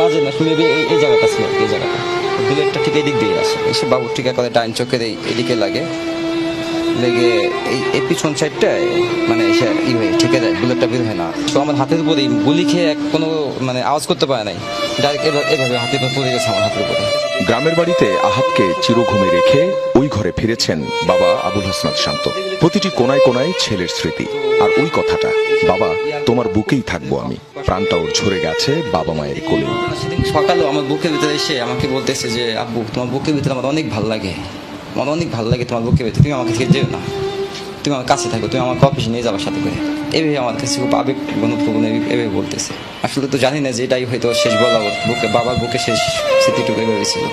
মাঝে না মেবি এই এই জায়গাটা ছিল, এই জায়গাটা। বুলেটটা ঠিক এদিক দিয়ে আসে এসে বাবু ঠিক করে ডাইন চোখের এই এদিকে লাগে। লেগে এই এই পিছন সাইডটায় মানে এসে ই হয়ে, ঠেকে যায় বুলেটটা বের হয় না। তো আমার হাতের উপরে গুলি খেয়ে এক কোনো মানে আওয়াজ করতে পারে নাই। ডাইরেক্ট এভাবে হাতের উপর পড়ে গেছে আমার হাতের উপরে। গ্রামের বাড়িতে আহাতকে চিরঘুমে রেখে ওই ঘরে ফিরেছেন বাবা আবুল হাসনাত শান্ত। প্রতিটি কোনায় কোনায় ছেলের স্মৃতি। আর ওই কথাটা, বাবা, তোমার বুকেই থাকব আমি। প্রাণটা ওর ঝরে গেছে বাবা মায়ের কোলে। সকালে আমার বুকের ভিতরে এসে আমাকে বলতেছে যে, আব্বু, তোমার বুকের ভিতরে আমার অনেক ভালো লাগে। আমার অনেক ভালো লাগে তোমার বুকের ভিতরে। তুমি আমাকে থেকে যেও না। তুমি আমার কাছে থাকো, তুমি আমাকে অফিসে নিয়ে যাবার সাথে করে। এভাবে আমার কাছে খুব আবেগ গণপ্রবণ এভাবে বলতেছে। আসলে তো জানি না যে এটাই হয়তো শেষ বলা বুকে, বাবার বুকে শেষ স্মৃতিটুকু এভাবে ছিল।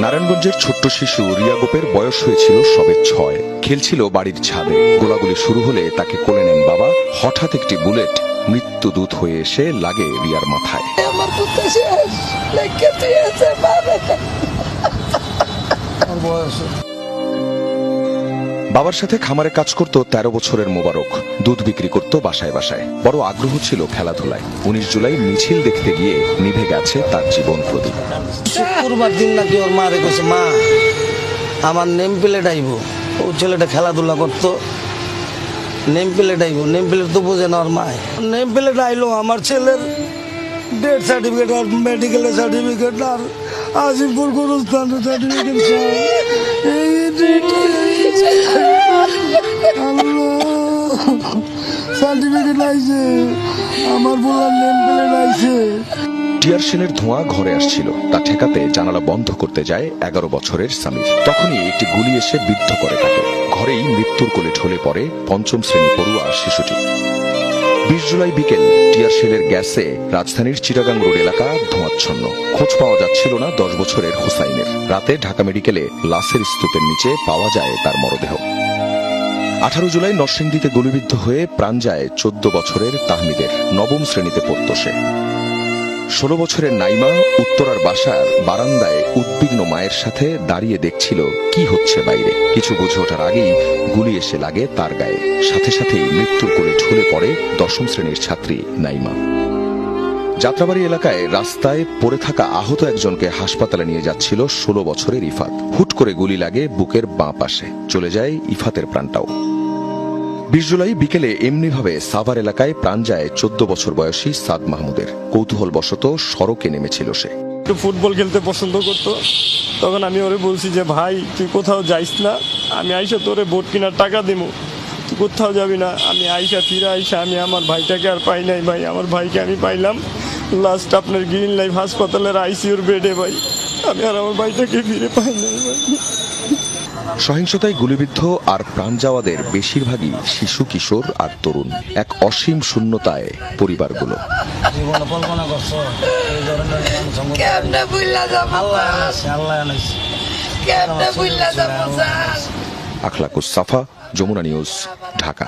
নারায়ণগঞ্জের ছোট্ট শিশু রিয়া গোপের বয়স হয়েছিল সবে ছয়। খেলছিল বাড়ির ছাদে। গোলাগুলি শুরু হলে তাকে কোলে নেন বাবা। হঠাৎ একটি বুলেট মৃত্যুদূত হয়ে এসে লাগে রিয়ার মাথায়। আমার পুত্র বাবার সাথে খামারে কাজ করত তেরো বছরের মোবারক। দুধ বিক্রি করত বাসায় বাসায়। বড় আগ্রহ ছিল খেলাধুলায়। উনিশ জুলাই মিছিল দেখতে গিয়ে নিভে গেছে তার জীবন প্রদীপ। দিন নাকি ওর মা মা, আমার নেম প্লেট ছেলেটা খেলাধুলা করতো। নেম প্লেট আইব, নেম প্লেট তো বোঝে না ওর মায়। নেম প্লেট আইলো আমার ছেলের। ডেথ সার্টিফিকেট আর মেডিকেলের সার্টিফিকেট আর আজিমপুর গুরুস্থানের সার্টিফিকেট টিয়ার সেনের ধোঁয়া ঘরে আসছিল। তা ঠেকাতে জানালা বন্ধ করতে যায় এগারো বছরের সামির তখনই একটি গুলি এসে বিদ্ধ করে তাকে। ঘরেই মৃত্যুর কোলে ঢলে পড়ে পঞ্চম শ্রেণি পড়ুয়া শিশুটি। বিশ জুলাই বিকেল টিয়ার শেলের গ্যাসে রাজধানীর চিটাগাং রোড এলাকা ধোঁয়াচ্ছন্ন। খোঁজ পাওয়া যাচ্ছিল না দশ বছরের হুসাইনের। রাতে ঢাকা মেডিকেলে লাশের স্তূপের নিচে পাওয়া যায় তার মরদেহ। আঠারো জুলাই নরসিংদীতে গুলিবিদ্ধ হয়ে প্রাণ যায় চোদ্দ বছরের তাহমিদের। নবম শ্রেণীতে পড়ত সে। ষোলো বছরের নাইমা উত্তরার বাসার বারান্দায় উদ্বিগ্ন মায়ের সাথে দাঁড়িয়ে দেখছিল কি হচ্ছে বাইরে। কিছু বুঝে ওঠার আগেই গুলি এসে লাগে তার গায়ে। সাথে সাথেই মৃত্যুর কোলে ঝুলে পড়ে দশম শ্রেণির ছাত্রী নাইমা। যাত্রাবাড়ি এলাকায় রাস্তায় পড়ে থাকা আহত একজনকে হাসপাতালে নিয়ে যাচ্ছিল ষোলো বছরের ইফাত। হুট করে গুলি লাগে বুকের বাঁ পাশে। চলে যায় ইফাতের প্রাণটাও। বিশ জুলাই বিকেলে এমনিভাবে সাভার এলাকায় প্রাণ যায় চোদ্দ বছর বয়সী সাদ মাহমুদের। কৌতূহল বশত সড়কে নেমেছিল সে। একটু ফুটবল খেলতে পছন্দ করতো। তখন আমি ওরে বলছি যে, ভাই, তুই কোথাও যাইস না? আমি আইসা তোরে বোট কেনার টাকা দেবো তুই কোথাও যাবি না? আমি আইসা ফিরে আইসা আমি আমার ভাইটাকে আর পাই নাই, ভাই। আমার ভাইকে আমি পাইলাম। লাস্ট আপনার গ্রিন লাইফ হাসপাতালের আইসিউর বেডে ভাই। আমি আর আমার ভাইটাকে ফিরে পাই নাই, ভাই। সহিংসতায় গুলিবিদ্ধ আর প্রাণ যাওয়াদের বেশিরভাগই শিশু কিশোর আর তরুণ। এক অসীম শূন্যতায় পরিবারগুলো। আখলাকুস সাফা যমুনা নিউজ ঢাকা।